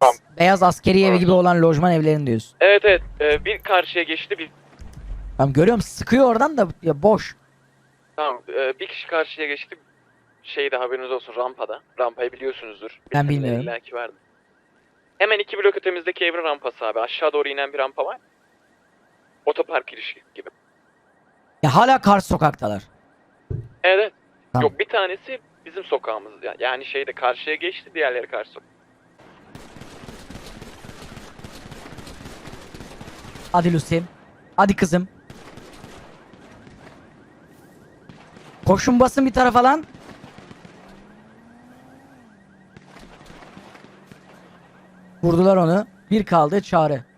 Tamam. beyaz askeri evi gibi olan lojman evlerini diyorsun. Evet evet. Ee, bir karşıya geçti. Bir, Tamam görüyorum sıkıyor oradan da ya boş. tamam. ee, bir kişi karşıya geçti. Şeyde haberiniz olsun rampada. Rampayı biliyorsunuzdur. Ben bilmiyorum. illaki vardı. Hemen iki blok ötemizdeki evin rampası abi. Aşağı doğru inen bir rampa var. Otopark girişi gibi. Ya hala karşı sokaktalar. Evet. evet. Tamam. Yok bir tanesi bizim sokağımız. ya- Yani şeyde karşıya geçti. Diğerleri karşı sokak. Hadi Lucy. Hadi kızım. Koşun basın bir tarafa lan. Vurdular onu. Bir kaldı çağrı.